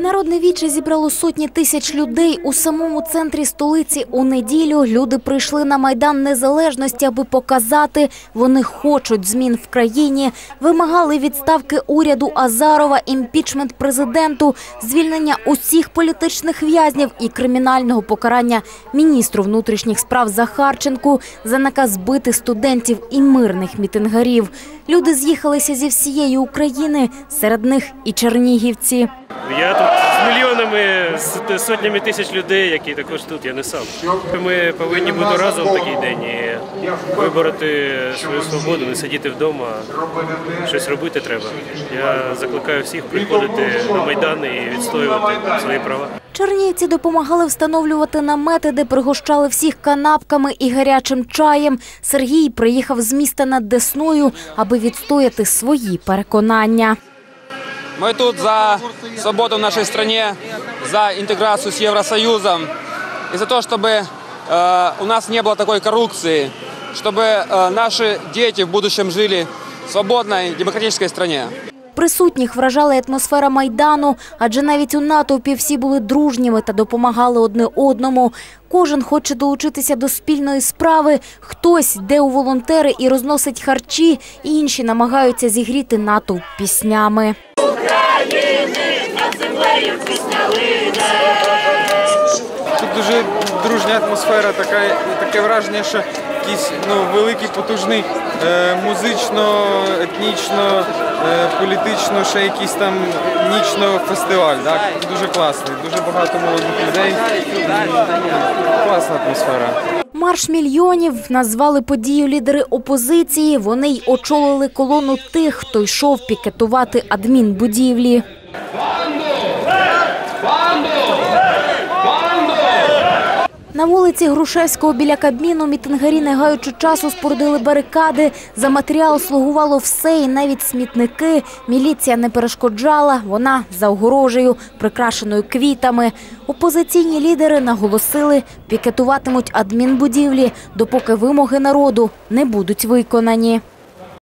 Народне віче зібрало сотні тисяч людей у самому центрі столиці. У неділю люди прийшли на майдан незалежності, аби показати, вони хочуть змін в країні. Вимагали відставки уряду Азарова, імпічмент президенту, звільнення усіх політичних в'язнів і кримінального покарання міністру внутрішніх справ Захарченку за наказ бити студентів і мирних мітингарів. Люди з'їхалися зі всієї України, серед них і чернігівці. Я тут з мільйонами, з сотнями тисяч людей, які також тут, я не сам. Ми повинні бути разом в такий день і вибороти свою свободу, не сидіти вдома, щось робити треба. Я закликаю всіх приходити на майдан і відстоювати свої права. Чернігівці допомагали встановлювати намети, де пригощали всіх канапками і гарячим чаєм. Сергій приїхав з міста над Десною, аби відстояти свої переконання. Мы тут за свободу в нашей стране, за интеграцию с Евросоюзом и за то, чтобы э, у нас не было такой коррупции, чтобы э, наши дети в будущем жили в свободной демократической стране. Присутніх вражала й атмосфера майдану, адже навіть у натовпі всі були дружніми та допомагали одне одному. Кожен хоче долучитися до спільної справи. Хтось йде у волонтери і розносить харчі, інші намагаються зігріти натовп піснями. Тут дуже дружня атмосфера, така, таке враження, що якийсь ну, великий, потужний е, музично, етнічно, е, політично, ще якийсь там нічно фестиваль. Так? Дуже класний, дуже багато молодих людей. Класна атмосфера. Марш мільйонів назвали подію лідери опозиції. Вони й очолили колону тих, хто йшов пікетувати адмінбудівлі. На вулиці Грушевського біля Кабміну мітингарі, не гаючи часу, спорудили барикади. За матеріал слугувало все і навіть смітники. Міліція не перешкоджала, вона за огорожею, прикрашеною квітами. Опозиційні лідери наголосили, пікетуватимуть адмінбудівлі, допоки вимоги народу не будуть виконані.